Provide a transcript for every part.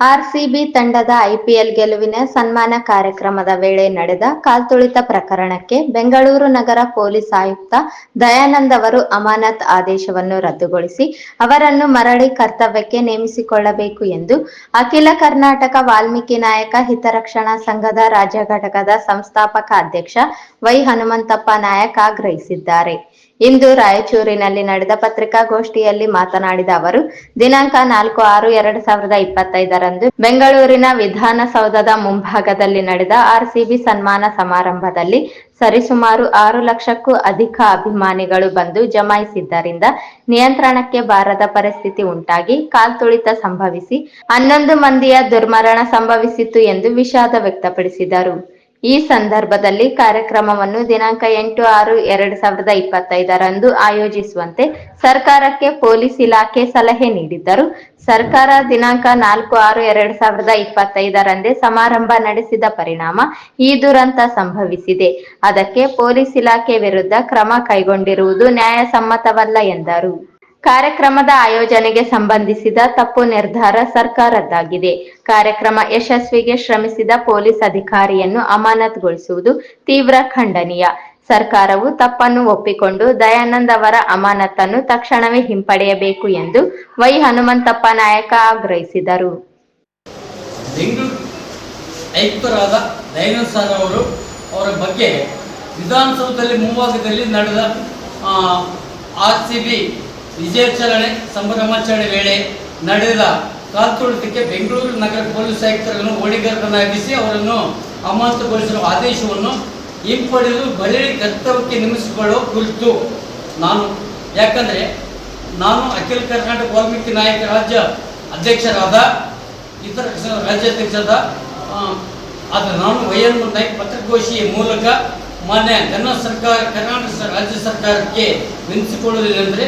RCB ತಂಡದ IPL ಗೆಲುವಿನ ಸನ್ಮಾನ ಕಾರ್ಯಕ್ರಮದ ವೇಳೆ ನಡೆದ ಕಾಲ್ತುಳಿತ ಪ್ರಕರಣಕ್ಕೆ ಬೆಂಗಳೂರು ನಗರ ಪೊಲೀಸ್ ಆಯುಕ್ತ ದಯಾನಂದ್ ಅವರು ಅಮಾನತ್ ಆದೇಶವನ್ನು ರದ್ದುಗೊಳಿಸಿ ಅವರನ್ನು ಮರಳಿ ಕರ್ತವ್ಯಕ್ಕೆ ನೇಮಿಸಿಕೊಳ್ಳಬೇಕು ಎಂದು ಅಖಿಲ ಕರ್ನಾಟಕ ವಾಲ್ಮೀಕಿ ನಾಯಕ ಹಿತರಕ್ಷಣಾ ಸಂಘದ ರಾಜ್ಯ ಘಟಕದ ಸಂಸ್ಥಾಪಕ ಅಧ್ಯಕ್ಷ ವೈ ಹನುಮಂತಪ್ಪ ನಾಯಕ್ ಆಗ್ರಹಿಸಿದ್ದಾರೆ. ಇಂದು ರಾಯಚೂರಿನಲ್ಲಿ ನಡೆದ ಪತ್ರಿಕಾಗೋಷ್ಠಿಯಲ್ಲಿ ಮಾತನಾಡಿದ ಅವರು, ದಿನಾಂಕ ನಾಲ್ಕು ಆರು ಎರಡ್ ಸಾವಿರದ ಇಪ್ಪತ್ತೈದರಂದು ಬೆಂಗಳೂರಿನ ವಿಧಾನಸೌಧದ ಮುಂಭಾಗದಲ್ಲಿ ನಡೆದ ಆರ್ಸಿಬಿ ಸನ್ಮಾನ ಸಮಾರಂಭದಲ್ಲಿ ಸರಿಸುಮಾರು ಆರು ಲಕ್ಷಕ್ಕೂ ಅಧಿಕ ಅಭಿಮಾನಿಗಳು ಬಂದು ಜಮಾಯಿಸಿದ್ದರಿಂದ ನಿಯಂತ್ರಣಕ್ಕೆ ಬಾರದ ಪರಿಸ್ಥಿತಿ ಉಂಟಾಗಿ ಕಾಲ್ತುಳಿತ ಸಂಭವಿಸಿ ಹನ್ನೊಂದು ಮಂದಿಯ ದುರ್ಮರಣ ಸಂಭವಿಸಿತ್ತು ಎಂದು ವಿಷಾದ ವ್ಯಕ್ತಪಡಿಸಿದರು. ಈ ಸಂದರ್ಭದಲ್ಲಿ ಕಾರ್ಯಕ್ರಮವನ್ನು ದಿನಾಂಕ ಎಂಟು ಆರು ಎರಡು ಸಾವಿರದ ಇಪ್ಪತ್ತೈದರಂದು ಆಯೋಜಿಸುವಂತೆ ಸರ್ಕಾರಕ್ಕೆ ಪೊಲೀಸ್ ಇಲಾಖೆ ಸಲಹೆ ನೀಡಿದ್ದರು. ಸರ್ಕಾರ ದಿನಾಂಕ ನಾಲ್ಕು ಆರು ಎರಡು ಸಾವಿರದ ಇಪ್ಪತ್ತೈದರಂದೇ ಸಮಾರಂಭ ನಡೆಸಿದ ಪರಿಣಾಮ ಈ ದುರಂತ ಸಂಭವಿಸಿದೆ. ಅದಕ್ಕೆ ಪೊಲೀಸ್ ಇಲಾಖೆ ವಿರುದ್ಧ ಕ್ರಮ ಕೈಗೊಂಡಿರುವುದು ನ್ಯಾಯಸಮ್ಮತವಲ್ಲ ಎಂದರು. ಕಾರ್ಯಕ್ರಮದ ಆಯೋಜನೆಗೆ ಸಂಬಂಧಿಸಿದ ತಪ್ಪು ನಿರ್ಧಾರ ಸರ್ಕಾರದ್ದಾಗಿದೆ. ಕಾರ್ಯಕ್ರಮ ಯಶಸ್ವಿಗೆ ಶ್ರಮಿಸಿದ ಪೊಲೀಸ್ ಅಧಿಕಾರಿಯನ್ನು ಅಮಾನತ್ಗೊಳಿಸುವುದು ತೀವ್ರ ಖಂಡನೀಯ. ಸರ್ಕಾರವು ತಪ್ಪನ್ನು ಒಪ್ಪಿಕೊಂಡು ದಯಾನಂದ್ ಅವರ ಅಮಾನತನ್ನು ತಕ್ಷಣವೇ ಹಿಂಪಡೆಯಬೇಕು ಎಂದು ವೈ ಹನುಮಂತಪ್ಪ ನಾಯಕ ಆಗ್ರಹಿಸಿದರು. ಆಯುಕ್ತರಾದ ಅವರು ಅವರ ಬಗ್ಗೆ ವಿಧಾನಸೌಧದಲ್ಲಿ ಮುಂಭಾಗದಲ್ಲಿ ನಡೆದ ಆರ್ ಸಿ ಬಿ ವಿಜಯಾಚರಣೆ ಸಂಭ್ರಮಾಚರಣೆ ವೇಳೆ ನಡೆದ ಕಾಲ್ತುಳಿತಕ್ಕೆ ಬೆಂಗಳೂರು ನಗರ ಪೊಲೀಸ್ ಆಯುಕ್ತರನ್ನು ಓಡಿಗರನ್ನಾಗಿಸಿ ಅವರನ್ನು ಅಮಾನತುಗೊಳಿಸಿರುವ ಆದೇಶವನ್ನು ಹಿಂಪಡೆದು ಬಲಿ ಕರ್ತವ್ಯಕ್ಕೆ ನೇಮಿಸಿಕೊಳ್ಳುವ ಕುರಿತು ನಾನು, ಯಾಕಂದರೆ ನಾನು ಅಖಿಲ ಕರ್ನಾಟಕ ವಾಲ್ಮೀಕಿ ನಾಯಕ ರಾಜ್ಯ ಅಧ್ಯಕ್ಷರಾದ, ಇತರ ರಾಜ್ಯಾಧ್ಯಕ್ಷರಾದ ಆದರೆ ಆದ ನಾನು ವೈಎನ್ ನಾಯ್ಕ ಪತ್ರಿಕಾಗೋಷ್ಠಿಯ ಮೂಲಕ ಮಾನ್ಯ ಕನ್ನಡ ಸರ್ಕಾರ, ಕರ್ನಾಟಕ ರಾಜ್ಯ ಸರ್ಕಾರಕ್ಕೆ ವಿನಿಸಿಕೊಳ್ಳುವುದೇನೆಂದರೆ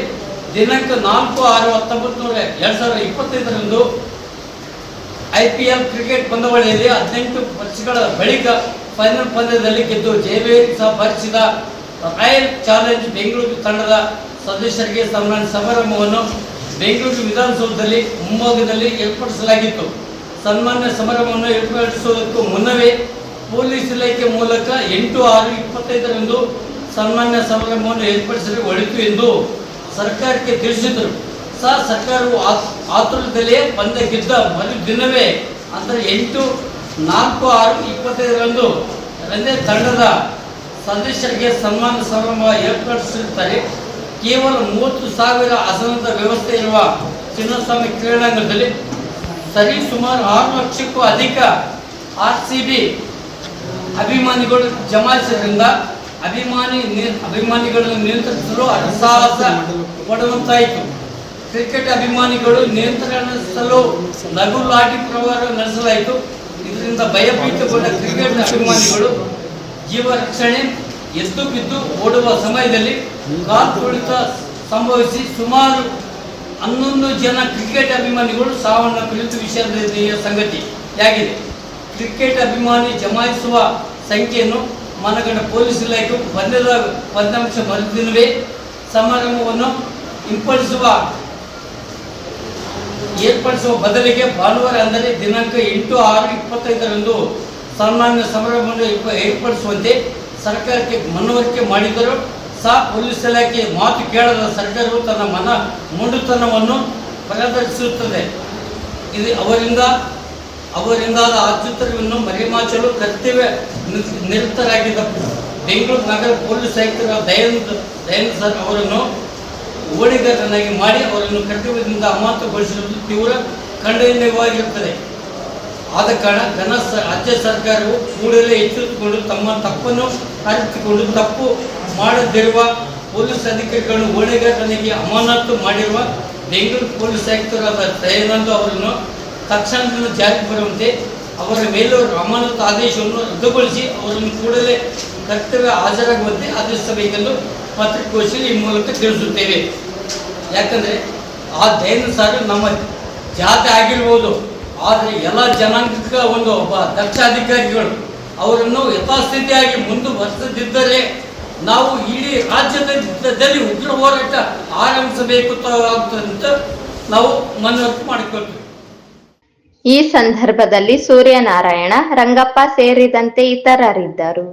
ದಿನಾಂಕ ನಾಲ್ಕು, ಆರು ಹತ್ತೊಂಬತ್ತು ನೂರ ಎರಡು ಸಾವಿರದ ಇಪ್ಪತ್ತೈದರಂದು ಐ ಪಿ ಎಲ್ ಕ್ರಿಕೆಟ್ ಪಂದ್ಯಾವಳಿಯಲ್ಲಿ ಹದಿನೆಂಟು ವರ್ಷಗಳ ಬಳಿಕ ಫೈನಲ್ ಪಂದ್ಯದಲ್ಲಿ ಗೆದ್ದು ಜಯವೇರಿ ಸಹ ಭರಿಸಿದ ರಾಯಲ್ ಚಾಲೆಂಜ್ ಬೆಂಗಳೂರು ತಂಡದ ಸದಸ್ಯರಿಗೆ ಸನ್ಮಾನ ಸಮಾರಂಭವನ್ನು ಬೆಂಗಳೂರು ವಿಧಾನಸೌಧದಲ್ಲಿ ಮುಂಭಾಗದಲ್ಲಿ ಏರ್ಪಡಿಸಲಾಗಿತ್ತು. ಸನ್ಮಾನ ಸಮಾರಂಭವನ್ನು ಏರ್ಪಡಿಸುವುದಕ್ಕೂ ಮುನ್ನವೇ ಪೊಲೀಸ್ ಇಲಾಖೆ ಮೂಲಕ ಎಂಟು, ಆರು, ಇಪ್ಪತ್ತೈದರಂದು ಸನ್ಮಾನ್ಯ ಸಮಾರಂಭವನ್ನು ಏರ್ಪಡಿಸಲು ಒಳಿತು ಎಂದು ಸರ್ಕಾರಕ್ಕೆ ತಿಳಿಸಿದರು. ಸರ್, ಸರ್ಕಾರವು ಆತುರದಲ್ಲೇ ಪಂದ್ಯ ಗೆದ್ದ ಮರು ದಿನವೇ ಅಂದರೆ ಎಂಟು, ನಾಲ್ಕು, ಆರು, ಇಪ್ಪತ್ತೈದರಂದು ರಂದೇ ತಂಡದ ಸದಸ್ಯರಿಗೆ ಸನ್ಮಾನ ಸಮಾರಂಭ ಏರ್ಪಡಿಸಿರುತ್ತಾರೆ. ಕೇವಲ ಮೂವತ್ತು ಸಾವಿರ ಆಸನದ ವ್ಯವಸ್ಥೆ ಇರುವ ಚಿನ್ನಸ್ವಾಮಿ ಕ್ರೀಡಾಂಗಣದಲ್ಲಿ ಸರಿ ಸುಮಾರು ಆರು ಲಕ್ಷಕ್ಕೂ ಅಧಿಕ ಆರ್ ಸಿ ಬಿ ಅಭಿಮಾನಿಗಳು ಜಮಾಯಿಸಿದ್ರಿಂದ ಅಭಿಮಾನಿ ಅಭಿಮಾನಿಗಳನ್ನು ನಿಯಂತ್ರಿಸಲು ಅಸಾಹಸ ಪಡುವಂತಾಯಿತು ಕ್ರಿಕೆಟ್ ಅಭಿಮಾನಿಗಳು ನಿಯಂತ್ರಣ ಲಘು ಲಾಠಿ ಪ್ರವಾರ ನಡೆಸಲಾಯಿತು. ಇದರಿಂದ ಭಯಭೀತಗೊಂಡ ಕ್ರಿಕೆಟ್ ಅಭಿಮಾನಿಗಳು ಜೀವ ರಕ್ಷಣೆ ಎದ್ದು ಬಿದ್ದು ಓಡುವ ಸಮಯದಲ್ಲಿ ಕಾಲ್ ಸಂಭವಿಸಿ ಸುಮಾರು ಹನ್ನೊಂದು ಜನ ಕ್ರಿಕೆಟ್ ಅಭಿಮಾನಿಗಳು ಸಾವನ್ನಪ್ಪಿರುವುದು ಸಂಗತಿ. ಸಂಗತಿಯಾಗಿದೆ ಕ್ರಿಕೆಟ್ ಅಭಿಮಾನಿ ಜಮಾಯಿಸುವ ಸಂಖ್ಯೆಯನ್ನು ಮನಗಂಡ ಪೊಲೀಸ್ ಇಲಾಖೆ ಪಂದ್ಯದ ಫಲಿತಾಂಶ ಮರುದಿನವೇ ಸಮಾರಂಭವನ್ನು ಹಿಂಪಡಿಸುವ ಏರ್ಪಡಿಸುವ ಬದಲಿಗೆ ಭಾನುವಾರ ಅಂದರೆ ದಿನಾಂಕ ಎಂಟು ಆರು ಇಪ್ಪತ್ತೈದರಂದು ಸನ್ಮಾನ್ಯ ಸಮಾರಂಭವನ್ನು ಏರ್ಪ- ಏರ್ಪಡಿಸುವಂತೆ ಸರ್ಕಾರಕ್ಕೆ ಮನವರಿಕೆ ಮಾಡಿದರು ಸಹ ಪೊಲೀಸ್ ಇಲಾಖೆ ಮಾತು ಕೇಳದ ಸರ್ಕಾರವು ತನ್ನ ಮನ ಮುಂಡುತನವನ್ನು ಪ್ರದರ್ಶಿಸುತ್ತದೆ ಇದು ಅವರಿಂದ, ಅವರಿಂದಾದ ಅತ್ಯುತ್ತರವನ್ನು ಮರೆಮಾಚಲು ಕರ್ತವ್ಯ ನಿರ್- ನಿರತರಾಗಿದ್ದ ಬೆಂಗಳೂರು ನಗರ ಪೊಲೀಸ್ ಆಯುಕ್ತರ ದಯಾನಂದ ದಯಾನಂದ ಸರ್ ಅವರನ್ನು ಓಡಿಗರನ್ನಾಗಿ ಮಾಡಿ ಅವರನ್ನು ಕರ್ತವ್ಯದಿಂದ ಅಮಾನತುಗೊಳಿಸಿರುವುದು ತೀವ್ರ ಖಂಡನೀಯವಾಗಿರುತ್ತದೆ. ಆದ ಕಾರಣ ಘನ ರಾಜ್ಯ ಸರ್ಕಾರವು ಕೂಡಲೇ ಎಚ್ಚೆತ್ತುಕೊಂಡು ತಮ್ಮ ತಪ್ಪನ್ನು ಅರಿತುಕೊಂಡು ತಪ್ಪು ಮಾಡದಿರುವ ಪೊಲೀಸ್ ಅಧಿಕಾರಿಗಳನ್ನು ಓಣಿಗಾರನಿಗೆ ಅಮಾನತು ಮಾಡಿರುವ ಬೆಂಗಳೂರು ಪೊಲೀಸ್ ಆಯುಕ್ತರಾದ ದಯಾನಂದ್ ಅವರನ್ನು ತಕ್ಷಣದಿಂದ ಜಾರಿಗೆ ಬರುವಂತೆ ಅವರ ಮೇಲೂ ಅಮಾನತು ಆದೇಶವನ್ನು ರದ್ದುಗೊಳಿಸಿ ಅವರನ್ನು ಕೂಡಲೇ ಕರ್ತವ್ಯ ಹಾಜರಾಗುವಂತೆ ಆದೇಶಿಸಬೇಕೆಂದು ಪತ್ರಿಕಾಗೋಷ್ಠಿಯಲ್ಲಿ ಈ ಮೂಲಕ ತಿಳಿಸುತ್ತೇವೆ. ಯಾಕಂದರೆ ಆ ದೈನ ಸರ್ ನಮ್ಮ ಜಾತಿ ಆಗಿರ್ಬೋದು, ಆದರೆ ಎಲ್ಲ ಜನಾಂಗಕ್ಕೆ ಒಂದು ಒಬ್ಬ ದಕ್ಷ ಅಧಿಕಾರಿಗಳು ಅವರನ್ನು ಯಥಾಸ್ಥಿತಿಯಾಗಿ ಮುಂದುವರೆಸದಿದ್ದರೆ ನಾವು ಇಡೀ ರಾಜ್ಯದಲ್ಲಿ ಉಗ್ರ ಹೋರಾಟ ಆರಂಭಿಸಬೇಕು ಅಂತ ನಾವು ಮನವರಿಕೆ ಮಾಡಿಕೊಳ್ತೀವಿ. ಈ ಸಂದರ್ಭದಲ್ಲಿ ಸೂರ್ಯನಾರಾಯಣ ರಂಗಪ್ಪ ಸೇರಿದಂತೆ ಇತರರಿದ್ದರು.